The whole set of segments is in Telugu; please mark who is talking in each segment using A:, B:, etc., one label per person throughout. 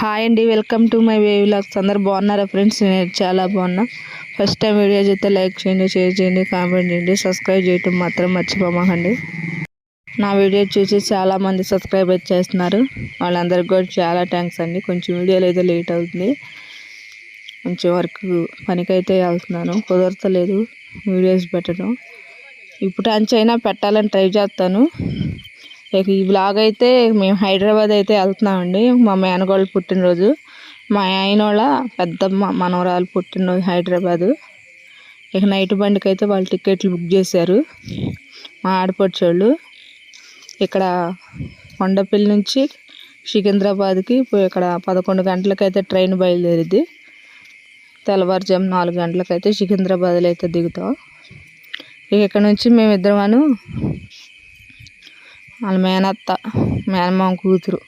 A: హాయ్ అండి welcome to my way vlogs అందరు బాగున్నారా ఫ్రెండ్స్ నేను చాలా బాగున్నా. ఫస్ట్ టైం వీడియో చూస్తే లైక్ చేయండి షేర్ చేయండి కామెంట్ చేయండి సబ్స్క్రైబ్ చేయటం మాత్రం మర్చిపోమాకండి. నా వీడియో చూసి చాలామంది సబ్స్క్రైబ్ చేస్తున్నారు. వాళ్ళందరికీ కూడా చాలా థ్యాంక్స్ అండి. కొంచెం వీడియోలు అయితే లేట్ అవుతుంది. కొంచెం వర్క్ పనికైతే వెళ్తున్నాను. కుదరతలేదు. వీడియోస్ పెట్టడం. ఇప్పుడు అంచైనా పెట్టాలని ట్రై చేస్తాను. ఈ బ్లాగ్ అయితే మేము హైదరాబాద్ అయితే వెళ్తున్నామండి. మా మేనగాళ్ళు పుట్టినరోజు. మా ఆయన వాళ్ళ పెద్దమ్మ మనవరాలు పుట్టినరోజు హైదరాబాదు. ఇక నైట్ బండికి అయితే వాళ్ళు టికెట్లు బుక్ చేశారు. మా ఆడపడిచోళ్ళు. ఇక్కడ కొండపల్లి నుంచి సికింద్రాబాద్కి ఇక్కడ పదకొండు గంటలకైతే ట్రైన్ బయలుదేరిద్ది. తెల్లవారుజాము నాలుగు గంటలకైతే సికింద్రాబాద్లో అయితే దిగుతాం. ఇక ఇక్కడ నుంచి మేమిద్దరమను వాళ్ళ మేనత్త మేనమామ కూతురు.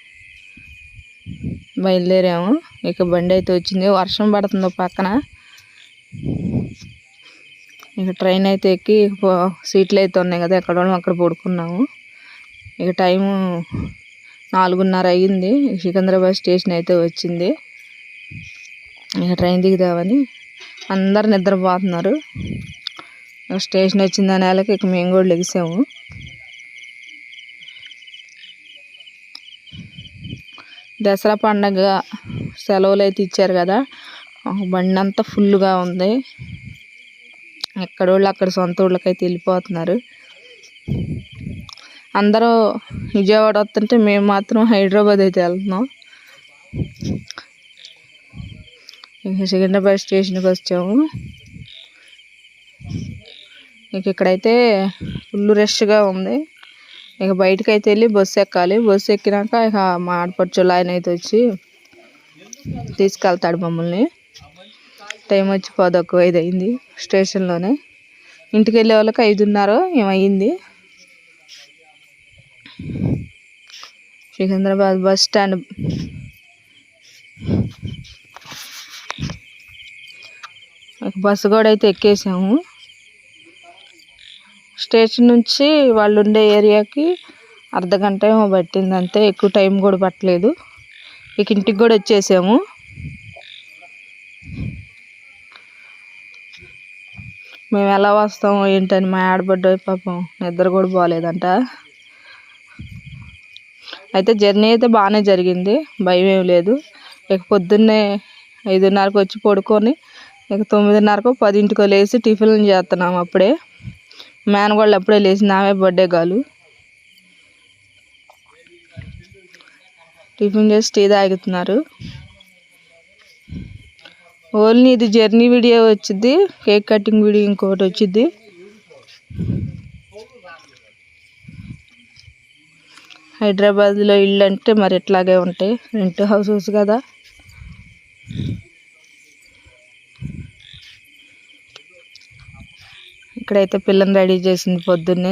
A: బయలుదేరాము. ఇక బండి అయితే వచ్చింది. వర్షం పడుతుంది పక్కన. ఇక ట్రైన్ అయితే ఎక్కి సీట్లు అయితే ఉన్నాయి కదా ఎక్కడ అక్కడ పడుకున్నాము. ఇక టైము నాలుగున్నర అయ్యింది. సికింద్రాబాద్ స్టేషన్ అయితే వచ్చింది. ఇక ట్రైన్ దిగుదామని అందరు నిద్రపోతున్నారు. స్టేషన్ వచ్చిందని వాళ్ళకి ఇక మేము కూడా లెగిసాము. దసరా పండగ సెలవులు అయితే ఇచ్చారు కదా. బండి అంతా ఫుల్గా ఉంది. ఎక్కడోళ్ళు అక్కడ సొంత ఊళ్ళకైతే వెళ్ళిపోతున్నారు. అందరూ విజయవాడ వస్తుంటే మేము మాత్రం హైదరాబాద్ అయితే వెళ్తున్నాం. ఇంకా సికింద్రాబాద్ స్టేషన్కి వచ్చాము. ఇంక ఇక్కడైతే ఫుల్ రష్గా ఉంది. ఇక బయటకు అయితే వెళ్ళి బస్సు ఎక్కాలి. బస్సు ఎక్కినాక ఇక మా ఆడపడుచులు ఆయన అయితే వచ్చి తీసుకెళ్తాడు మమ్మల్ని. టైం వచ్చి పదొక్క ఐదు అయింది స్టేషన్లోనే. ఇంటికి వెళ్ళే వాళ్ళకి ఐదున్నర ఏమయ్యింది. సికింద్రాబాద్ బస్ స్టాండ్ బస్సు కూడా అయితే ఎక్కేసాము. స్టేషన్ నుంచి వాళ్ళు ఉండే ఏరియాకి అర్ధ గంట ఏమో పట్టింది అంతే ఎక్కువ టైం కూడా పట్టలేదు. ఇక ఇంటికి కూడా వచ్చేసాము. మేము ఎలా వస్తాము ఏంటని మా ఆడబడ్డ పాపం నిద్ర కూడా బాగాలేదంట అయితే జర్నీ అయితే బాగానే జరిగింది భయం ఏం లేదు. ఇక పొద్దున్నే ఐదున్నరకు వచ్చి పడుకొని ఇక తొమ్మిదిన్నరకు పదింటికో లేచి టిఫిన్లు చేస్తున్నాము అప్పుడే. మేనగోళ్ళు అప్పుడే లేచింది ఆమె బర్త్డే కాలు టిఫిన్ చేసి టీ తాగుతున్నారు. ఓన్లీ ఇది జర్నీ వీడియో వచ్చింది కేక్ కటింగ్ వీడియో ఇంకొకటి వచ్చింది హైదరాబాద్లో ఇల్లు అంటే మరి ఎట్లాగే ఉంటాయి రెంట్ హౌసెస్ కదా. ఇక్కడైతే పిల్లని రెడీ చేసింది పొద్దున్నే.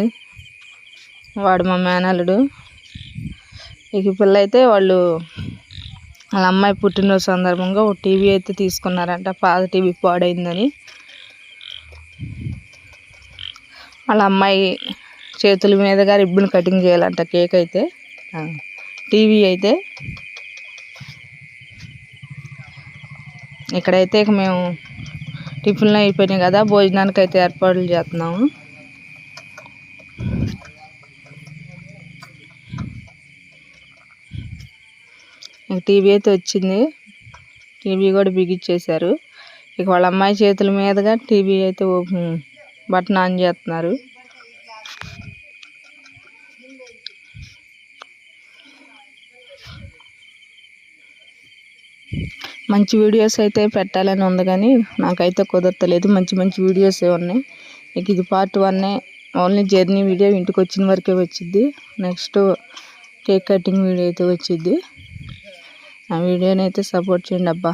A: వాడు మా మేనల్లుడు. ఇక పిల్ల అయితే వాళ్ళు వాళ్ళ అమ్మాయి పుట్టినరోజు సందర్భంగా ఒక టీవీ అయితే తీసుకున్నారంట. పాత టీవీ పాడైందని. వాళ్ళ అమ్మాయి చేతుల మీదుగా రిబ్బన్ కటింగ్ చేయాలంట కేక్ అయితే టీవీ అయితే. ఇక్కడైతే ఇక మేము టిఫిన్లు అయిపోయినాయి కదా భోజనానికి అయితే ఏర్పాట్లు చేస్తున్నాము. టీవీ అయితే వచ్చింది. టీవీ కూడా బిగించేశారు. ఇక వాళ్ళ అమ్మాయి చేతుల మీదుగా టీవీ అయితే బటన్ ఆన్ చేస్తున్నారు. మంచి వీడియోస్ అయితే పెట్టాలని ఉంది కానీ నాకైతే కుదరతలేదు. మంచి మంచి వీడియోసే ఉన్నాయి. ఇక ఇది పార్ట్ వన్నే ఓన్లీ జర్నీ వీడియో ఇంటికి వచ్చిన వరకే వచ్చింది నెక్స్ట్ కేక్ కటింగ్ వీడియో అయితే వచ్చింది ఆ వీడియోని అయితే సపోర్ట్ చేయండి అబ్బా.